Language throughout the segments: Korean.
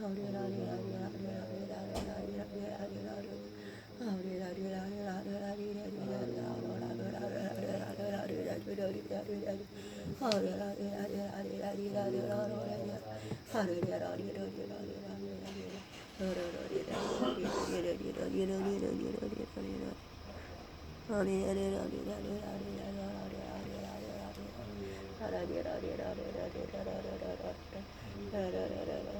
Hare Krishna,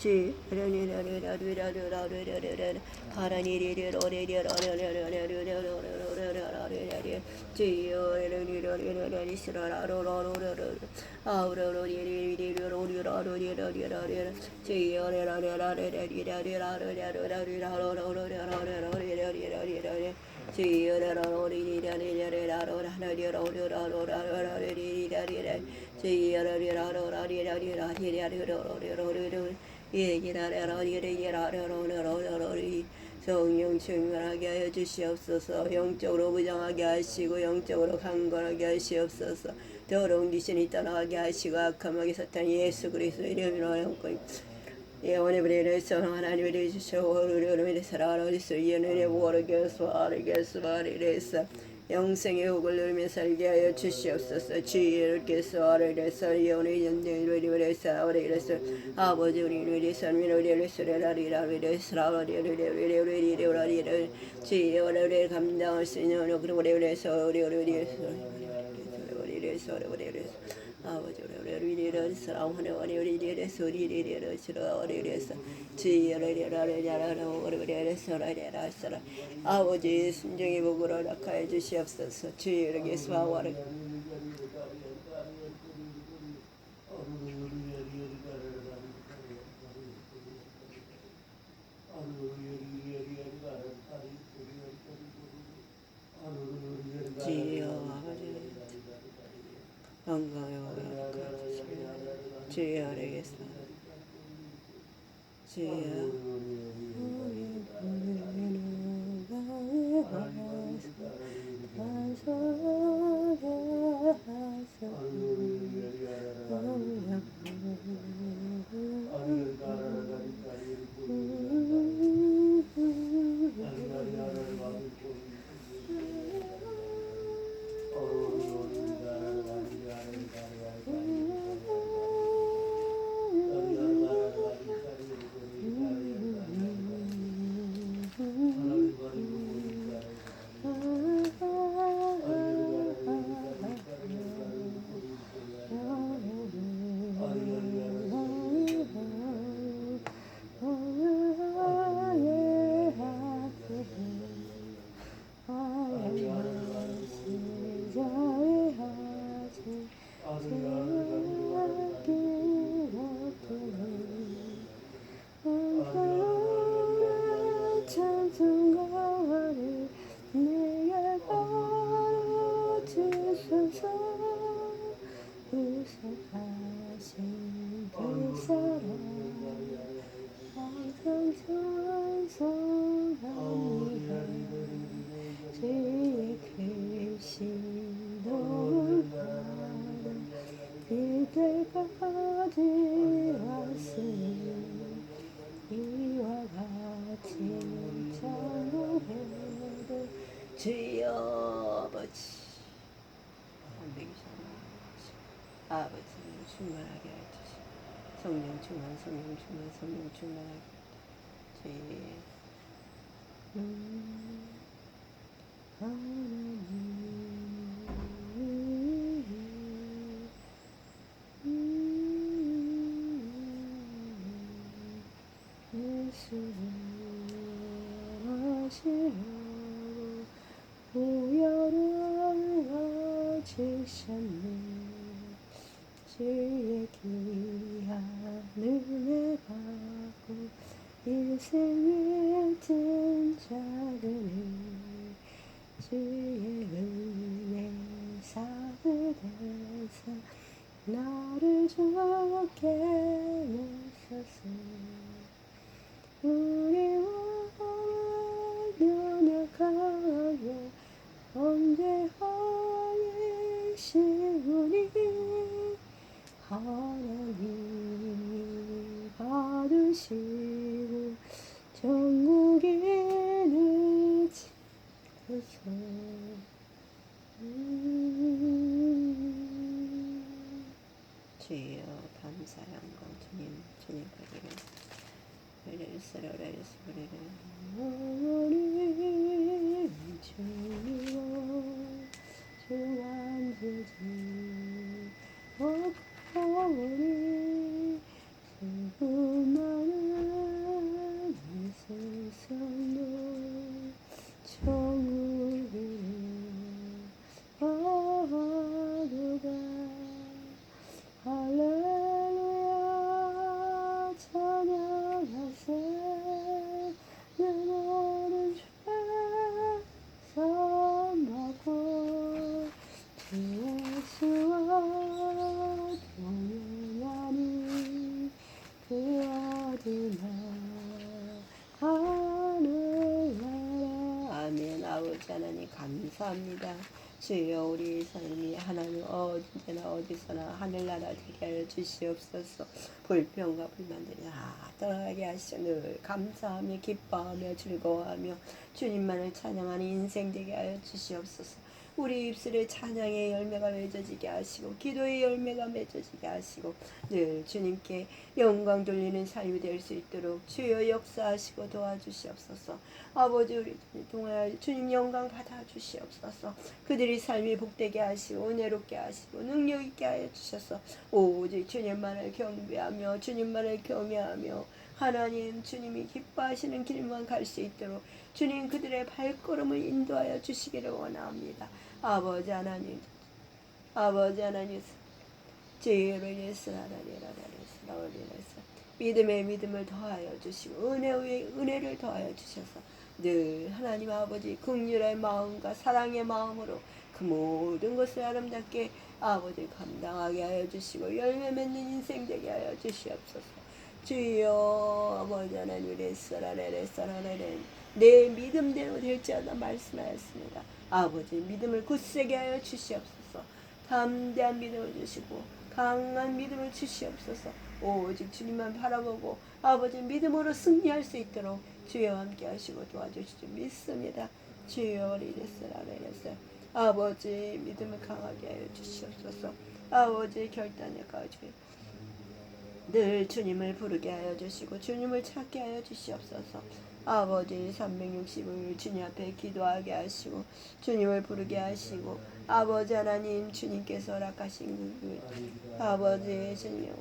Ci. 성령 충만하게 하여 주시옵소서 영적으로 부정하게 하시고 영적으로 강건하게 하시옵소서 더러운 귀신이 떠나게 하시고 마귀 사탄 예수 그리스도 이름으로 하옵고 예원의 브레레서 하나님의 주시오 오르르르미리 사랑하는 그리스도 예언의 모르겠소 아르겠소 아르겠소 영생의 복을 누리며 살게 하여 주시옵소서 깨서 아르레서 예언의 전쟁을 이루리서 아르레서 아버지 우리를 위해서 우리를 수레라리라 위해서 우리를 위해서 우리를 위해서 주의를 감당할 수 있는 그리고 우리를 위해서 우리를 위해서 우리를 위해서 우리를 위해서 아버지 우리를 사랑하는 우리를 우리를 위해서 주의를 위해서 아버지 순종의 복으로 낙하여 주시옵소서 주의를 아버지 건강하여 약하여 주시옵소서 주여 아뢰겠소 주여 아들아 아버지를 충만하게 해주시고 성령 충만 성령 충만 성령 충만하게 주의 음, 하나님 예수를 하시려고 우열을 가지셨 네주의 귀한 은혜 받고 일생에 든 작은 주의 은혜 사들에서 나를 좋게 하소서 우리 왕을 면역하여 언제하에 시우니 하나님 받으시고 전국에는 지소서 주여 감사 영광 주님 주님 가기를 레레스라 레레스 레레 우리 주여 주만지지 없사오니 수많은 이 세상도 천국에 가두가 할렐루야 찬양하세 내 모든 죄 사함받고 주 예수와 동행하니 그 아들나 하늘나라 아멘 아버지 하나님 감사합니다. 주여 우리 삶이 하나님 언제나 어디서나 하늘나라 되게 하여 주시옵소서. 불평과 불만들이 다 떠나게 하시어 늘 감사하며 기뻐하며 즐거워하며 주님만을 찬양하는 인생 되게 하여 주시옵소서 우리 입술에 찬양의 열매가 맺어지게 하시고 기도의 열매가 맺어지게 하시고 늘 주님께 영광 돌리는 삶이 될 수 있도록 주여 역사하시고 도와주시옵소서 아버지 우리 동하여 주님 영광 받아 주시옵소서 그들이 삶이 복되게 하시고 은혜롭게 하시고 능력 있게 하여 주셔서 오직 주님만을 경배하며 주님만을 경외하며 하나님 주님이 기뻐하시는 길만 갈 수 있도록 주님 그들의 발걸음을 인도하여 주시기를 원합니다. 아버지 하나님 아버지 하나님 죄를 예수 하나님이라 나올리라서 믿음의 믿음을 더하여 주시고 은혜 위에 은혜를 더하여 주셔서 늘 하나님 아버지 긍휼의 마음과 사랑의 마음으로 그 모든 것을 아름답게 아버지 감당하게 하여 주시고 열매 맺는 인생 되게 하여 주시옵소서. 주여 아버지 하나님 레스라레 레스라레 내 믿음대로 될지어다 말씀하였습니다. 아버지 믿음을 굳세게 하여 주시옵소서. 담대한 믿음을 주시고 강한 믿음을 주시옵소서. 오직 주님만 바라보고 아버지 믿음으로 승리할 수 있도록 주여 함께 하시고 도와주시지 믿습니다. 주여 리레스라레레스 아버지 믿음을 강하게 하여 주시옵소서. 아버지 결단에 가지고 늘 주님을 부르게 하여 주시고 주님을 찾게 하여 주시옵소서. 아버지 360을 주님 앞에 기도하게 하시고 주님을 부르게 하시고 아버지 하나님 주님께서 허락하신 그 아버지 주님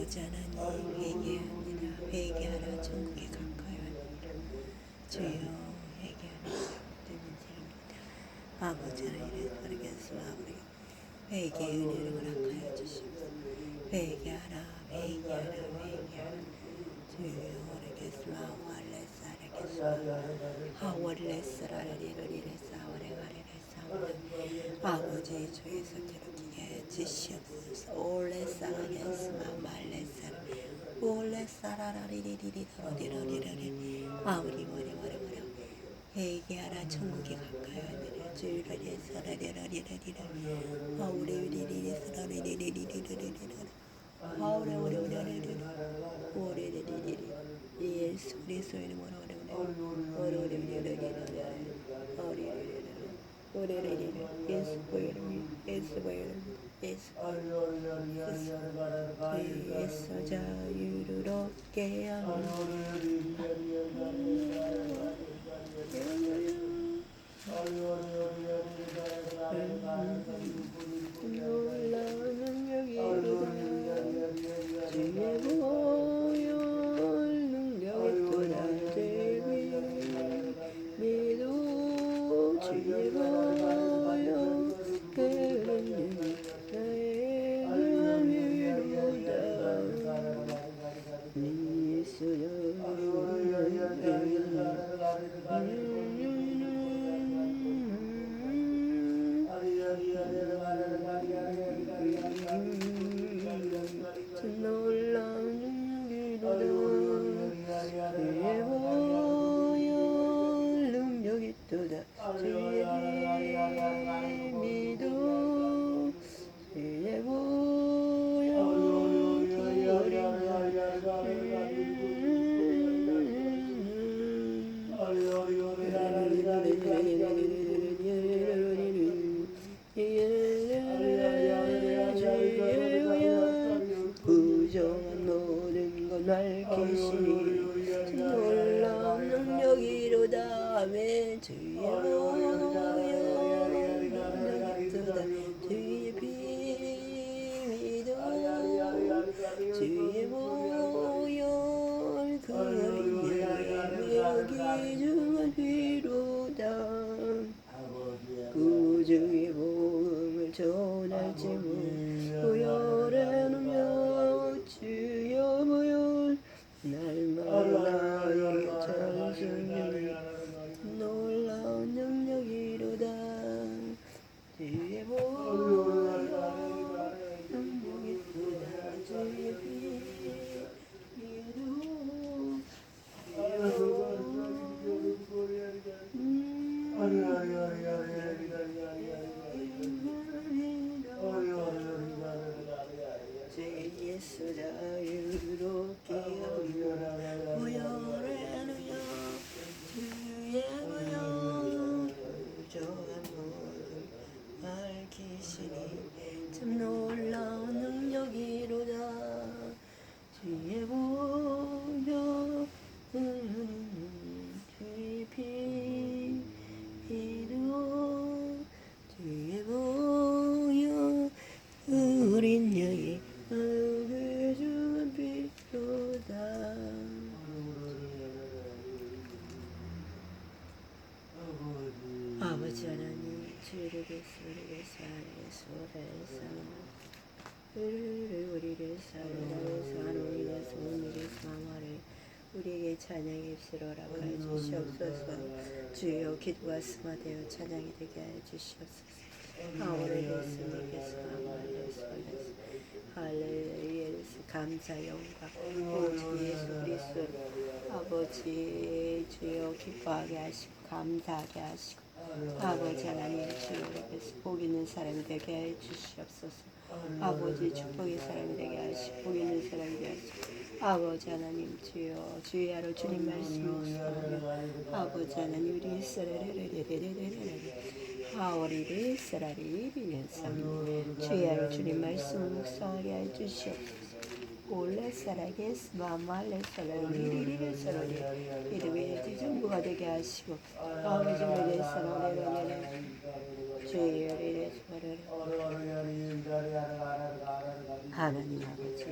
아버지 하나님 회개합니다 회개하라 천국에 가까이 하니라 주여 아버지 하나님 모르겠으나 우리 회개의 은혜를 허락하여 주시옵소서 회개하라 회개하라 회개하라 주여 모르겠으나 원래사르겠으나 하월레스 라리리리레사 오레가리레사 아버지 주에서 들어기 게 주시옵소서 올레 사가게스마 말레사 올레 사라라리리리리리리리리리 아우리 머리 머리 머리 회개하라 천국에 가까이 하느라 주라리사라리라리리리 아우리 리리리 사라리리리리리리리 아우레 오레 오레 오레 오레 오레 리리리리 예수 그리스도의 이름으로 오레 오레 오레 오레 오레 오레 오레 오레 오레리리 motivated, inspired, inspired, inspired. സജായുരോക്കെയാ Lord. 찬양의 입시로라고 해 주시옵소서. 주여 기도가 승화되어 찬양이 되게 하여 주시옵소서. 아우를 예수님께서 아마레스 할렐루야 예수 감사 영광. 오주 예수 그리스도. 아버지 주여 기뻐하게 하시고 감사하게 하시고 아버지 하나님 주님께서 복 있는 사람이 되게 해 주시옵소서 아버지 축복의 사람이 되게 하시고 복 있는 사람이 되게 하시고 아버지 하나님 주여 주야로 주님 말씀 묵상하며 아버지 하나님 우리 스라레레레레레레레 하오리리 스라리 비면상 주야로 주님 말씀 묵상하게 해 주시옵소서. 올레 사라게스 마말레 사라리 리리리 사라리. 이름의 지정부가 되게 하시고 아버지 우리 사라레레레레 주여 리레 스마레 하나님 아버지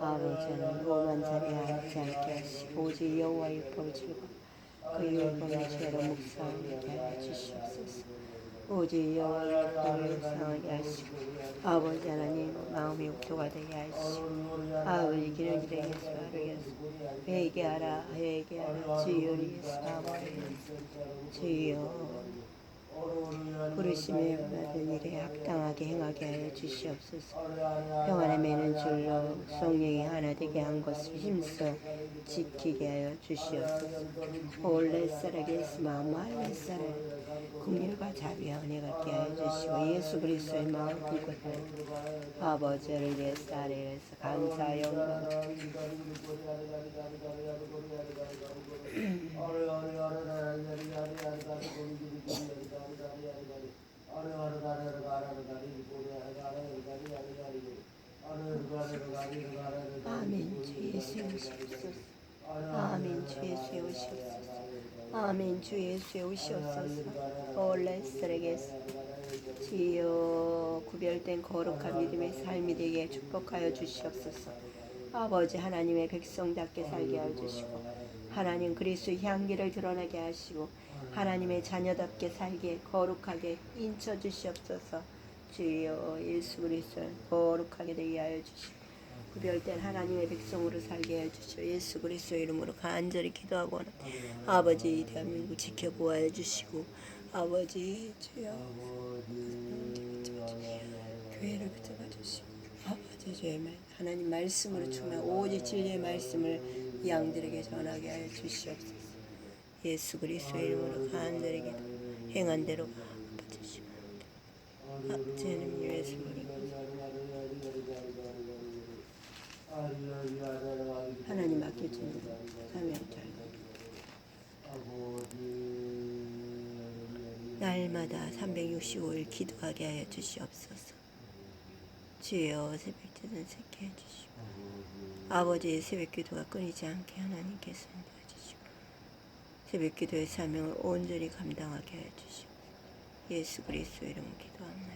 아버지는 오만 자리에 앉지 않게 하시고 오직 여호와의 율법을 즐거 그 율법을 죄로 묵상하게 하여 주시옵소서 오직 율법을 묵상하게 하시고 아버지 하나님 마음이 옥토가 되게 하시고 아버지 예수 하루 예수 회개하라 회개하라 주여 예수 아버지 주여 부르심에 받은 일에 합당하게 행하게 하여 주시옵소서. 평안에 매는 줄로 성령이 하나 되게 한 것을 힘써 지키게 하여 주시옵소서. 올레사라게스 마말레사라 국률과 자비와 은혜가 있게 하여 주시고 예수 그리스도의 마음 품고 아버지를 위해서 아래에서 감사 영광 아멘 주 예수 오시옵소서. 아멘 주 예수 오시옵소서. 아멘 주 예수 오시옵소서. 올레스레게스 주여 구별된 거룩한 믿음의 삶이 되게 축복하여 주시옵소서. 아버지 하나님의 백성답게 살게 하여 주시고 하나님 그리스도의 향기를 드러나게 하시고 하나님의 자녀답게 살게 거룩하게 인쳐 주시옵소서 주여 예수 그리스도 거룩하게 되게 하여 주시고 구별된 하나님의 백성으로 살게 해주시오. 예수 그리스도 이름으로 간절히 기도하고 아버지 이 대한민국 지켜보아 주시고 아버지 주여 교회를 붙잡아 주시고 아버지 주의 말 하나님 말씀으로 충만 오직 진리의 말씀을 이 양들에게 전하게 하여 주시옵소서. 예수 그리스도 이름으로 간절히 행한 대로 갚아주시고 아버지 하나님 예수 하나님 맡겨주는 사명 잘 날마다 365일 기도하게 하여 주시옵소서. 주여 새벽기도는 새게 해주시고 아버지의 새벽 기도가 끊이지 않게 하나님께서 새벽 기도의 사명을 온전히 감당하게 하여 주시고 예수 그리스도 이름 기도합나이다. 아멘